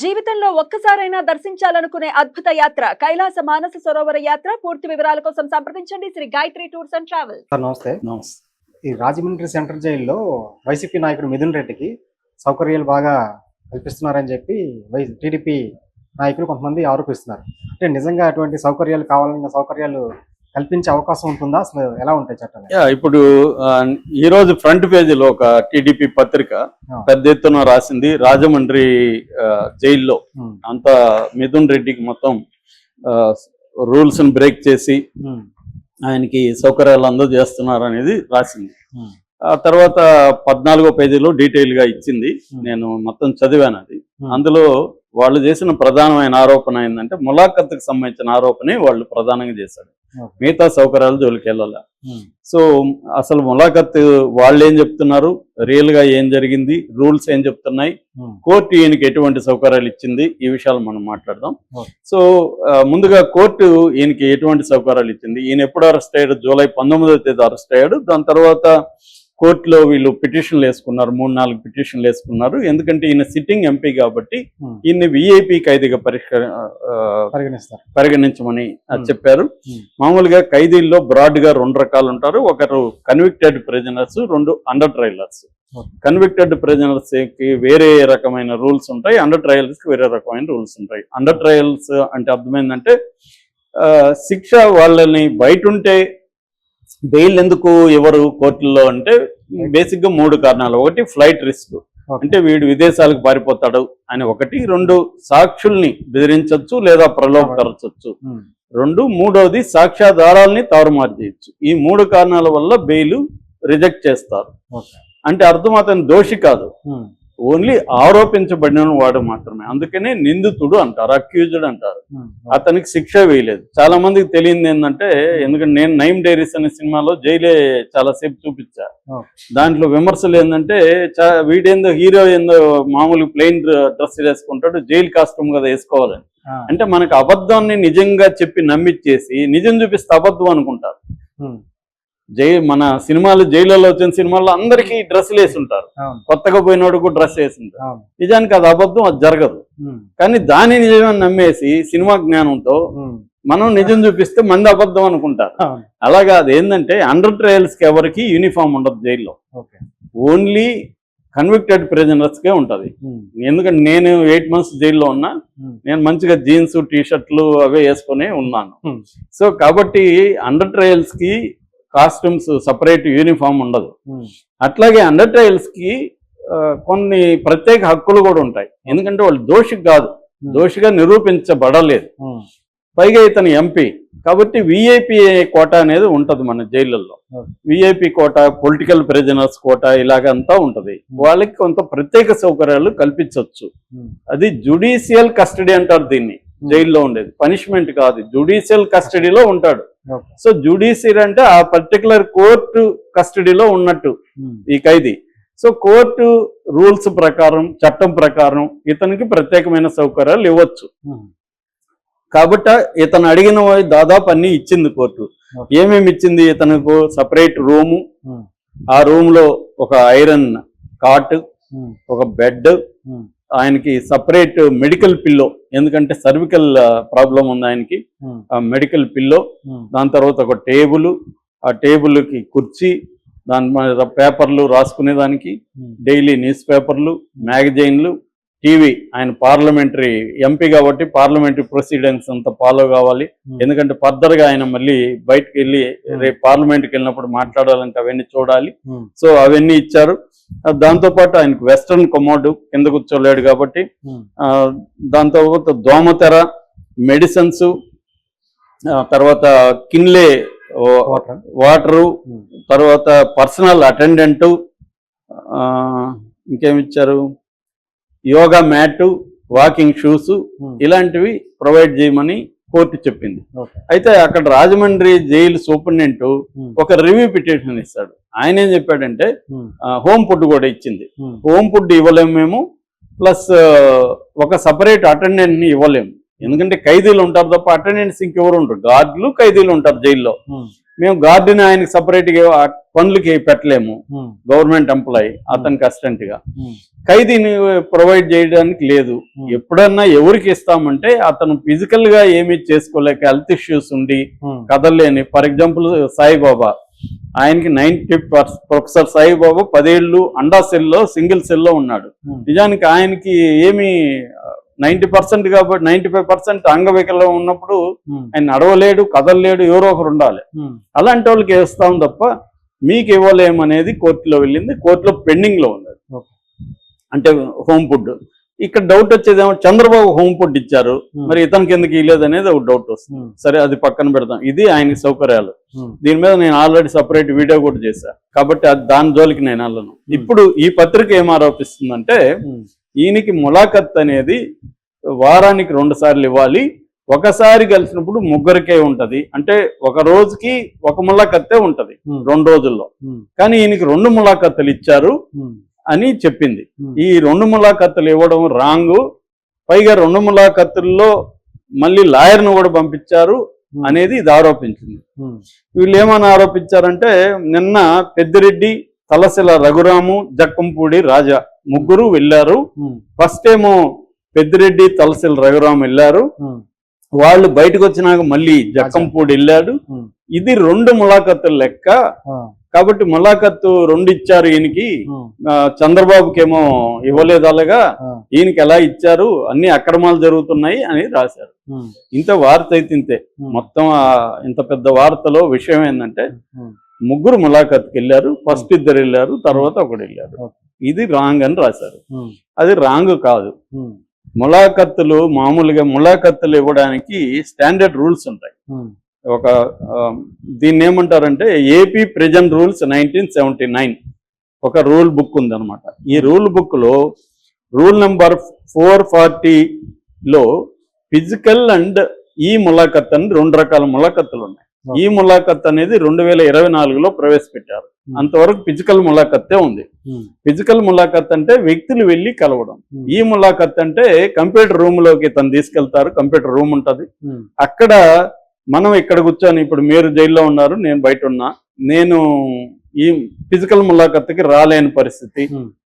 జీవితంలో ఒక్కసారైనా దర్శించాలనుకునే అద్భుత యాత్ర కైలాస మానస సరోవర యాత్ర. పూర్తి వివరాల కోసం సంప్రదించండి. Shri Gayatri tours and travels. Sir నమస్తే. నమస్తే. ఈ రాజమండ్రి సెంట్రల్ జైల్లో వైసీపీ నాయకుడు మిథున్ రెడ్డికి సౌకర్యాలు బాగా కల్పిస్తున్నారని చెప్పి వై టీడీపీ నాయకులు కొంతమంది ఆరోపిస్తున్నారు. అంటే నిజంగా అటువంటి సౌకర్యాలు కావాలన్న సౌకర్యాలు కల్పించే అవకాశం ఉంటుందా? అసలు ఎలా ఉంటాయి చట్టాలు? ఇప్పుడు ఈ రోజు ఫ్రంట్ పేజీలో ఒక టీడీపీ పత్రిక. పెద్ద ఎత్తున రాసింది రాజమండ్రి జైల్లో. అంత మిథున్ రెడ్డికి మొత్తం రూల్స్ బ్రేక్ చేసి ఆయనకి సౌకర్యాలు అందజేస్తున్నారు అనేది రాసింది ఆ తర్వాత పద్నాలుగో పేజీలో డీటెయిల్గా ఇచ్చింది. నేను మొత్తం చదివాను అది. అందులో వాళ్ళు చేసిన ప్రధానమైన ఆరోపణ ఏంటంటే ములాఖత్తుకు సంబంధించిన ఆరోపణే వాళ్ళు ప్రధానంగా చేశారు. మిగతా సౌకర్యాలు జోలికి వెళ్ళాల. సో అసలు ములాఖత్ వాళ్ళు ఏం చెప్తున్నారు? రియల్గా ఏం జరిగింది? రూల్స్ ఏం చెప్తున్నాయి? కోర్టు ఈయనకి ఎటువంటి సౌకర్యాలు ఇచ్చింది? ఈ విషయాలు మనం మాట్లాడదాం. సో ముందుగా కోర్టు ఈయనకి ఎటువంటి సౌకర్యాలు ఇచ్చింది? ఈయన ఎప్పుడు అరెస్ట్ అయ్యాడు? జూలై పంతొమ్మిదవ తేదీ అరెస్ట్ అయ్యాడు. దాని తర్వాత కోర్టులో వీళ్ళు పిటిషన్లు వేసుకున్నారు మూడు నాలుగు పిటిషన్లు వేసుకున్నారు. ఎందుకంటే ఈయన సిట్టింగ్ ఎంపీ కాబట్టి ఉమ్, ఈయన విఐపి ఖైదీగా పరిష్కరి ఆ, పరిగణిస్తారు. పరిగణించమని ఆ, Hmm. చెప్పారు. Hmm. మామూలుగా ఖైదీల్లో బ్రాడ్గా రెండు రకాలు ఉంటారు. ఒకరు కన్విక్టెడ్ ప్రిజనర్స్ రెండు అండర్ ట్రయలర్స్ Okay. కన్విక్టెడ్ ప్రిజనర్స్కి వేరే రకమైన రూల్స్ ఉంటాయి. అండర్ ట్రయల్స్కి వేరే రకమైన రూల్స్ ఉంటాయి. అండర్ ట్రయల్స్ అంటే అర్థమైందంటే శిక్ష వాళ్ళని బయట ఉంటే బెయిల్ ఎందుకు ఎవరు కోర్టుల్లో అంటే బేసిక్గా మూడు కారణాలు. ఒకటి ఫ్లైట్ రిస్క్. అంటే వీడు విదేశాలకు పారిపోతాడు అని ఒకటి. రెండు సాక్షుల్ని బెదిరించవచ్చు లేదా ప్రలోభపరచవచ్చు రెండు మూడవది సాక్ష్యాధారాల్ని తారుమారు చేయొచ్చు. ఈ మూడు కారణాల వల్ల బెయిల్ రిజెక్ట్ చేస్తారు. అంటే అర్థం అతను దోషి కాదు. ఓన్లీ ఆరోపించబడిన వాడు మాత్రమే. అందుకనే నిందితుడు అంటారు అక్యూజ్డ్ అంటారు. అతనికి శిక్ష వేయలేదు. చాలా మందికి తెలియంది ఏంటంటే ఎందుకంటే నేను నైమ్ డైరీస్ అనే సినిమాలో జైలే చాలా సేపు చూపించా. దాంట్లో విమర్శలు ఏంటంటే చా- వీడేందో హీరో ఏందో మామూలు ప్లెయిన్ డ్రెస్ వేసుకుంటాడు జైలు కాస్ట్యూమ్ కదా వేసుకోవాలని. అంటే మనకు అబద్ధాన్ని నిజంగా చెప్పి నమ్మిచ్చేసి నిజం చూపిస్తే అబద్ధం అనుకుంటారు. జై మన సినిమాలు జైల్లో వచ్చిన సినిమాల్లో అందరికీ డ్రెస్సులు వేసి ఉంటారు కొత్తగా పోయినోడు కూడా డ్రెస్ వేసి ఉంటారు నిజానికి అది అబద్ధం అది జరగదు. కానీ దాని నిజమని నమ్మేసి సినిమా జ్ఞానంతో మనం నిజం చూపిస్తే మంది అబద్ధం అనుకుంటారు. అలాగా అది ఏంటంటే అండర్ ట్రయల్స్కి ఎవరికి యూనిఫామ్ ఉండదు జైల్లో. ఓన్లీ కన్విక్టెడ్ ప్రిజనర్స్ కే ఉంటది ఎందుకంటే నేను ఎయిట్ మంత్స్ జైల్లో ఉన్నా నేను మంచిగా జీన్స్ టీ షర్ట్లు అవే వేసుకొని ఉన్నాను. సో కాబట్టి అండర్ ట్రయల్స్కి కాస్ట్యూమ్స్ సపరేట్ యూనిఫామ్ ఉండదు. ఉమ్, అట్లాగే అండర్కి కొన్ని ప్రత్యేక హక్కులు కూడా ఉంటాయి. ఎందుకంటే వాళ్ళు దోషి కాదు. Hmm. దోషిగా నిరూపించబడలేదు. ఉమ్, పైగా ఇతను ఎంపీ కాబట్టి విఐపి కోట అనేది ఉంటది మన జైళ్ళల్లో. VIP quota political prisoners quota ఇలాగంతా ఉంటది. వాళ్ళకి కొంత ప్రత్యేక సౌకర్యాలు కల్పించవచ్చు అది జుడిషియల్ కస్టడీ అంటారు దీన్ని. జైల్లో ఉండేది. పనిష్మెంట్ కాదు. జుడిషియల్ కస్టడీలో ఉంటాడు. సో జుడిషియల్ అంటే ఆ పర్టికులర్ కోర్టు కస్టడీలో ఉన్నట్టు ఉమ్, ఈ ఖైదీ. సో కోర్టు రూల్స్ ప్రకారం చట్టం ప్రకారం ఇతనికి ప్రత్యేకమైన సౌకర్యాలు ఇవ్వచ్చు. ఉమ్, కాబట్టి ఇతను అడిగిన దాదాపు అన్ని ఇచ్చింది కోర్టు. ఏమేమి ఇచ్చింది ఇతనుకు? సపరేట్ రూము ఆ రూమ్లో ఒక ఐరన్ కాట్ ఒక బెడ్ ఆయనకి సపరేట్ మెడికల్ పిల్లో ఎందుకంటే సర్వికల్ ప్రాబ్లం ఉంది ఆయనకి. ఆ మెడికల్ పిల్లో ఉమ్, దాని తర్వాత ఒక టేబుల్ ఆ టేబుల్కి కుర్చీ దాని మీద పేపర్లు రాసుకునేదానికి ఉమ్, డైలీ న్యూస్ పేపర్లు మ్యాగజైన్లు టీవీ. ఆయన పార్లమెంటరీ ఎంపీ కాబట్టి పార్లమెంటరీ ప్రొసీడింగ్స్ అంతా ఫాలో కావాలి. ఎందుకంటే ఫర్దర్గా ఆయన మళ్ళీ బయటకు వెళ్ళి రేపు పార్లమెంట్కి వెళ్ళినప్పుడు మాట్లాడాలంటే అవన్నీ చూడాలి. సో అవన్నీ ఇచ్చారు. దాంతోపాటు ఆయనకు వెస్ట్రన్ కొమోడ్ కింద కూర్చోలేడు కాబట్టి ఆ, దాంతో పాటు దోమతెర మెడిసిన్స్ తర్వాత కిన్లే వాటర్. ఉమ్, తర్వాత పర్సనల్ అటెండెంట్ ఇంకేమిచ్చారు? యోగా మ్యాట్ వాకింగ్ షూస్ ఉమ్, ఇలాంటివి ప్రొవైడ్ చేయమని కోర్టు చెప్పింది. అయితే అక్కడ రాజమండ్రి జైలు సూపరింటెండెంట్ ఉమ్, ఒక రివ్యూ పిటిషన్ ఇస్తాడు. ఆయన ఏం చెప్పాడంటే హోమ్. ఫుడ్ కూడా ఇచ్చింది. హోమ్. ఫుడ్ ఇవ్వలేము మేము ప్లస్ ఒక సపరేట్ అటెండెంట్ని ఇవ్వలేము ఎందుకంటే ఖైదీలు ఉంటారు తప్ప అటెండెంట్స్ ఇంకెవరు ఉంటారు గార్డులు ఖైదీలు ఉంటారు జైల్లో. మేము గార్డెన్ ఆయనకి సపరేట్గా ఆ పనులకి పెట్టలేము. గవర్నమెంట్ ఎంప్లాయీ అతనికి అసిస్టెంట్గా ఖైదీని ప్రొవైడ్ చేయడానికి లేదు. ఎప్పుడన్నా ఎవరికి ఇస్తామంటే అతను ఫిజికల్గా ఏమీ చేసుకోలేక హెల్త్ ఇష్యూస్ ఉండి కదలలేని ఫర్ ఎగ్జాంపుల్ సాయిబాబా ఆయనకి నైన్టీ ప్రొఫెసర్ సాయిబాబా పదేళ్ళు అండా సెల్లో సింగిల్ సెల్లో ఉన్నాడు. నిజానికి ఆయనకి ఏమి నైన్టీ పర్సెంట్ కాబట్టి నైన్టీ ఫైవ్ పర్సెంట్ అంగవికలం ఉన్నప్పుడు ఆయన నడవలేడు కదలలేడు ఎవరో ఒకరు ఉండాలి. అలాంటి వాళ్ళకి వేస్తాం తప్ప మీకు ఇవ్వలేమనేది కోర్టులో వెళ్ళింది కోర్టులో పెండింగ్లో ఉంది. అంటే హోమ్ ఫుడ్. ఇక్కడ డౌట్ వచ్చేదేమో చంద్రబాబు హోమ్ ఫుడ్ ఇచ్చారు. మరి ఇతనికి ఎందుకు ఇవ్వలేదు అనేది ఒక డౌట్ వస్తుంది. సరే అది పక్కన పెడదాం. ఇది ఆయనకి సౌకర్యాలు. దీని మీద నేను ఆల్రెడీ సపరేట్ వీడియో కూడా చేశా. కాబట్టి అది దాని జోలికి నేను వెళ్ళను. ఇప్పుడు ఈ పత్రిక ఏం ఆరోపిస్తుందంటే ఈయనకి ములాఖత్ అనేది వారానికి రెండు సార్లు ఇవ్వాలి. ఒకసారి కలిసినప్పుడు ముగ్గురికే ఉంటది. అంటే ఒక రోజుకి ఒక ములాఖత్తే ఉంటది. రెండు రోజుల్లో. కానీ ఈయనకి రెండు ములాఖత్తులు ఇచ్చారు అని చెప్పింది. ఈ రెండు ములాఖత్తులు ఇవ్వడం రాంగ్. పైగా రెండు ములాఖత్తుల్లో మళ్ళీ లాయర్ను కూడా పంపించారు అనేది ఇది ఆరోపించింది. వీళ్ళు ఏమని ఆరోపించారంటే నిన్న పెద్దిరెడ్డి తలసిల రఘురాము జక్కంపూడి రాజా ముగ్గురు వెళ్ళారు. ఫస్ట్ ఏమో పెద్దిరెడ్డి తలసిల రఘురాం వెళ్ళారు. వాళ్ళు బయటకు వచ్చినాక మళ్ళీ జక్కంపూడి వెళ్ళాడు. ఇది రెండు ములాఖత్తుల లెక్క. కాబట్టి ములాఖత్తు రెండు ఇచ్చారు ఈయనకి. చంద్రబాబుకేమో ఇవ్వలేదు అలాగా. ఈయనకి ఎలా ఇచ్చారు? అన్ని అక్రమాలు జరుగుతున్నాయి అని రాశారు. ఇంత వార్త అయితే ఇంతే. మొత్తం ఇంత పెద్ద వార్తలో విషయం ఏంటంటే ముగ్గురు ములాఖత్కి వెళ్ళారు ఫస్ట్ ఇద్దరు వెళ్ళారు తర్వాత ఒకడు వెళ్ళారు Okay. ఇది రాంగ్ అని రాశారు. అది రాంగ్ కాదు. ములాఖత్తులు మామూలుగా ములాఖత్తులు ఇవ్వడానికి స్టాండర్డ్ రూల్స్ ఉంటాయి. ఒక దీన్ని ఏమంటారంటే AP present rules nineteen seventy nine ఒక రూల్ బుక్ ఉందన్నమాట. ఈ రూల్ బుక్లో రూల్ నెంబర్ ఫోర్ ఫార్టీలో ఫిజికల్ అండ్ ఈ ములాఖత్ అని రెండు రకాల ములాఖత్తులు ఉన్నాయి. ఈ ములాఖత్ అనేది రెండు వేల ఇరవై నాలుగులో ప్రవేశపెట్టారు. అంతవరకు ఫిజికల్ ములాఖత్తే ఉంది. ఫిజికల్ ములాఖత్ అంటే వ్యక్తులు వెళ్ళి కలవడం. ఈ ములాఖత్ అంటే కంప్యూటర్ రూమ్లోకి తను తీసుకెళ్తారు కంప్యూటర్ రూమ్ ఉంటది. అక్కడ మనం ఇక్కడ కూర్చొని ఇప్పుడు మీరు జైల్లో ఉన్నారు నేను బయట ఉన్నా నేను ఈ ఫిజికల్ ములాఖత్తుకి రాలేని పరిస్థితి.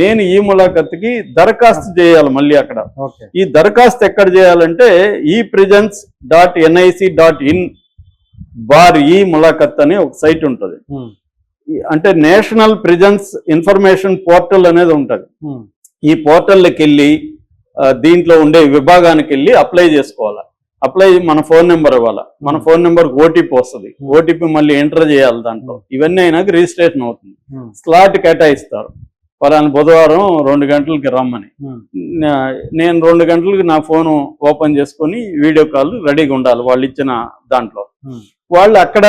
నేను ఈ ములాఖత్తుకి దరఖాస్తు చేయాలి మళ్ళీ అక్కడ. ఈ దరఖాస్తు ఎక్కడ చేయాలంటే ఈ prisons dot NIC dot in bar ఈ ములాఖత్ అని ఒక సైట్ ఉంటుంది. అంటే నేషనల్ ప్రిజెన్స్ ఇన్ఫర్మేషన్ పోర్టల్ అనేది ఉంటుంది. ఈ పోర్టల్కి వెళ్ళి దీంట్లో ఉండే విభాగానికి వెళ్ళి అప్లై చేసుకోవాలి. అప్లై మన ఫోన్ నెంబర్ ఇవ్వాలి. మన ఫోన్ నెంబర్ ఓటీపీ వస్తుంది. ఓటీపీ మళ్ళీ ఎంటర్ చేయాలి దాంట్లో. ఇవన్నీ అయినాక రిజిస్ట్రేషన్ అవుతుంది. స్లాట్ కేటాయిస్తారు. పలానా బుధవారం రెండు గంటలకి రమ్మని. నేను రెండు గంటలకి నా ఫోన్ ఓపెన్ చేసుకొని వీడియో కాల్ రెడీగా ఉండాలి వాళ్ళు ఇచ్చిన దాంట్లో వాళ్ళు అక్కడ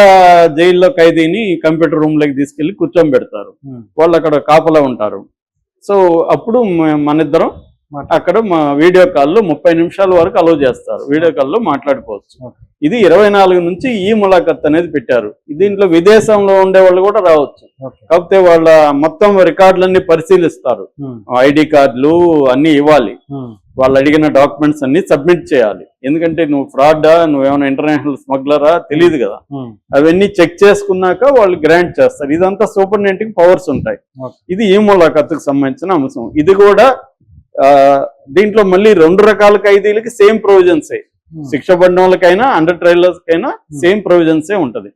జైల్లో ఖైదీని కంప్యూటర్ రూమ్లోకి తీసుకెళ్ళి కూర్చోబెడతారు వాళ్ళు అక్కడ కాపలా ఉంటారు. సో అప్పుడు మ- మన ఇద్దరం అక్కడ మా వీడియో కాల్లో ముప్పై నిమిషాల వరకు అలౌ చేస్తారు. వీడియో కాల్లో మాట్లాడుకోవచ్చు. ఇది ఇరవై నాలుగు నుంచి ఈ ములాఖత్ అనేది పెట్టారు. దీంట్లో విదేశంలో ఉండే వాళ్ళు కూడా రావచ్చు. కాకపోతే వాళ్ళ మొత్తం రికార్డులన్నీ పరిశీలిస్తారు. ఐడి కార్డులు అన్ని ఇవ్వాలి. వాళ్ళు అడిగిన డాక్యుమెంట్స్ అన్ని సబ్మిట్ చేయాలి. ఎందుకంటే నువ్వు ఫ్రాడా నువ్వేమైనా ఇంటర్నేషనల్ స్మగ్లరా తెలియదు కదా. అవన్నీ చెక్ చేసుకున్నాక వాళ్ళు గ్రాంట్ చేస్తారు. ఇదంతా సూపరింటెండెంట్ పవర్స్ ఉంటాయి. ఇది ఈ ములాఖత్తుకు సంబంధించిన అంశం. ఇది కూడా దీంట్లో మళ్ళీ రెండు రకాల ఖైదీలకి సేమ్ ప్రొవిజన్సే. శిక్ష పడిన వాళ్ళకైనా అండర్ ట్రైలర్స్ కైనా సేమ్ ప్రొవిజన్సే ఉంటది.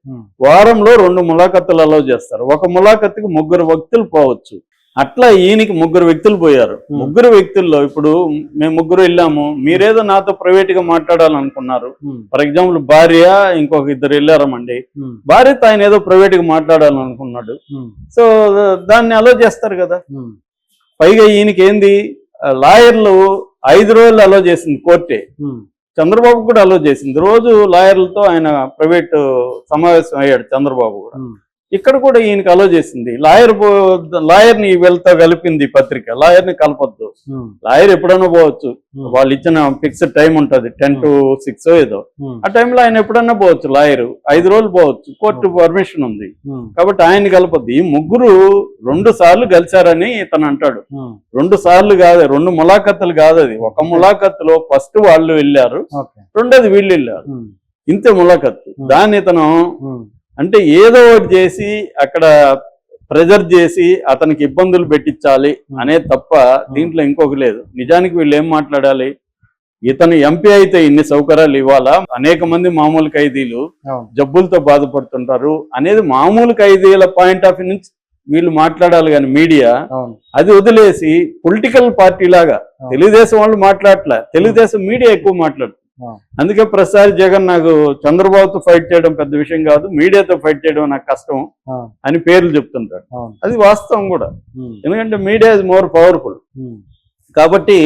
వారంలో రెండు ములాఖత్తులు అలౌ చేస్తారు. ఒక ములాఖత్తుకి ముగ్గురు వ్యక్తులు పోవచ్చు. అట్లా ఈయనకి ముగ్గురు వ్యక్తులు పోయారు. ముగ్గురు వ్యక్తుల్లో ఇప్పుడు మేము ముగ్గురు వెళ్ళాము. మీరేదో నాతో ప్రైవేట్గా మాట్లాడాలనుకున్నారు ఫర్ ఎగ్జాంపుల్ భార్య ఇంకొక ఇద్దరు వెళ్ళారమండి. భార్యతో ఆయన ఏదో ప్రైవేట్గా మాట్లాడాలనుకున్నాడు సో దాన్ని అలో చేస్తారు కదా. పైగా ఈయనకి ఏంది? లాయర్లు ఐదు రోజులు అలో చేసింది కోర్టే. చంద్రబాబు కూడా అలో చేసింది. రోజు లాయర్లతో ఆయన ప్రైవేట్ సమావేశం అయ్యాడు చంద్రబాబు కూడా. ఇక్కడ కూడా ఈయనకి అలో చేసింది. లాయర్ లాయర్ని వెళ్తా కలిపింది పత్రిక. లాయర్ని కలపొద్దు లాయర్ ఎప్పుడైనా పోవచ్చు. వాళ్ళు ఇచ్చిన ఫిక్స్డ్ టైం ఉంటది. టెన్ టు సిక్స్ ఏదో. ఆ టైంలో ఆయన ఎప్పుడన్నా పోవచ్చు లాయర్. ఐదు రోజులు పోవచ్చు. కోర్టు పర్మిషన్ ఉంది. కాబట్టి ఆయన కలపద్దు. ఈ ముగ్గురు రెండు సార్లు కలిశారని ఇతను అంటాడు. రెండు సార్లు కాదు రెండు ములాఖత్తులు కాదు అది. ఒక ములాఖత్తులో ఫస్ట్ వాళ్ళు వెళ్ళారు. రెండోది వీళ్ళు వెళ్ళారు. ఇంతే ములాఖత్తు దాన్ని ఇతను అంటే ఏదో ఒకటి చేసి అక్కడ ప్రెజర్ చేసి అతనికి ఇబ్బందులు పెట్టించాలి అనే తప్ప దీంట్లో ఇంకొక లేదు. నిజానికి వీళ్ళు ఏం మాట్లాడాలి? ఇతను ఎంపీ అయితే ఇన్ని సౌకర్యాలు ఇవ్వాలా? అనేక మంది మామూలు ఖైదీలు జబ్బులతో బాధపడుతుంటారు అనేది మామూలు ఖైదీల పాయింట్ ఆఫ్ వ్యూ నుంచి వీళ్ళు మాట్లాడాలి కానీ మీడియా అది వదిలేసి పొలిటికల్ పార్టీ లాగా. తెలుగుదేశం వాళ్ళు మాట్లాడలే తెలుగుదేశం మీడియా ఎక్కువ మాట్లాడుతుంది. అందుకే ప్రసాద్ జగన్ నాకు చంద్రబాబుతో ఫైట్ చేయడం పెద్ద విషయం కాదు మీడియాతో ఫైట్ చేయడం నాకు కష్టం అని పేర్లు చెప్తుంటాడు అది వాస్తవం కూడా. ఎందుకంటే మీడియా ఇస్ మోర్ పవర్ఫుల్ కాబట్టి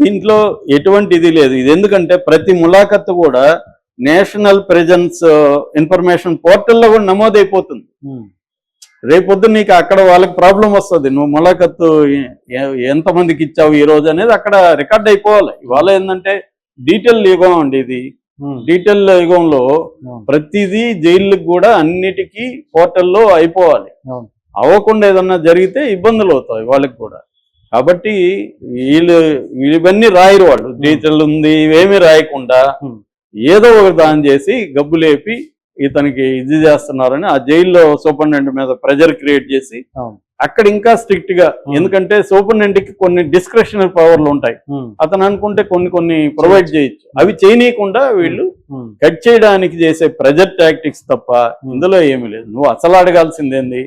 దీంట్లో ఎటువంటి ఇది లేదు. ఇది ఎందుకంటే ప్రతి ములాఖత్తు కూడా నేషనల్ ప్రెజెన్స్ ఇన్ఫర్మేషన్ పోర్టల్లో కూడా నమోదైపోతుంది. రేపొద్దు నీకు అక్కడ వాళ్ళకి ప్రాబ్లం వస్తుంది. నువ్వు ములాఖత్తు ఎంతమందికి ఇచ్చావు ఈ రోజు అనేది అక్కడ రికార్డ్ అయిపోవాలి. ఇవాళ ఏంటంటే డీటెయిల్ యుగం అండి ఇది. డీటెయిల్ యుగంలో అవును ప్రతిదీ జైళ్ళకి కూడా అన్నిటికీ పోర్టల్లో అయిపోవాలి. అవును అవ్వకుండా ఏదన్నా జరిగితే ఇబ్బందులు అవుతాయి వాళ్ళకి కూడా. కాబట్టి వీళ్ళు ఇవన్నీ రాయరు వాళ్ళు. డీటెయిల్ ఉంది ఇవేమీ రాయకుండా Hmm. ఏదో ఒక దాని చేసి గబ్బు లేపి ఇతనికి ఇది చేస్తున్నారని ఆ జైల్లో సూపరింటెండెంట్ మీద ప్రెజర్ క్రియేట్ చేసి అక్కడ ఇంకా స్ట్రిక్ట్గా. Hmm. ఎందుకంటే సూపరింటెండెంట్కి కొన్ని డిస్క్రిప్షనరీ పవర్లు ఉంటాయి. ఉమ్, అతను అనుకుంటే కొన్ని కొన్ని ప్రొవైడ్ చేయొచ్చు. అవి చేయనీయకుండా వీళ్ళు కట్ చేయడానికి చేసే ప్రెజర్ టాక్టిక్స్ తప్ప ఇందులో ఏమీ లేదు. నువ్వు అసలు అడగాల్సిందేంది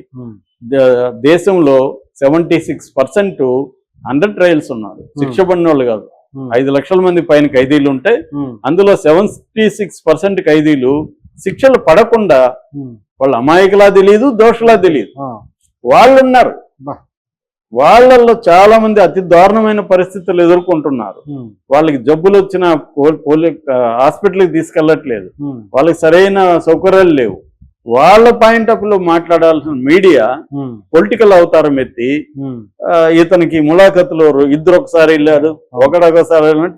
దేశంలో seventy six percent under trials ఉన్నారు శిక్ష పడిన వాళ్ళు కాదు ఐదు లక్షల మంది పైన ఖైదీలు ఉంటే అందులో సెవెంటీ సిక్స్ పర్సెంట్ ఖైదీలు శిక్షలు పడకుండా వాళ్ళు అమాయకులా తెలియదు దోషులా తెలియదు వాళ్ళు ఉన్నారు. వాళ్ళల్లో చాలా మంది అతి దారుణమైన పరిస్థితులు ఎదుర్కొంటున్నారు. వాళ్ళకి జబ్బులు వచ్చిన పోలీ హాస్పిటల్కి తీసుకెళ్ళట్లేదు. ఉమ్, వాళ్ళకి సరైన సౌకర్యాలు లేవు. వాళ్ళ పాయింట్ ఆఫ్లో మాట్లాడాల్సిన మీడియా పొలిటికల్ అవతారం ఎత్తి ఇతనికి ములాఖతులో ఇద్దరు ఒకసారి వెళ్ళారు ఒకడు ఒకసారి వెళ్ళారు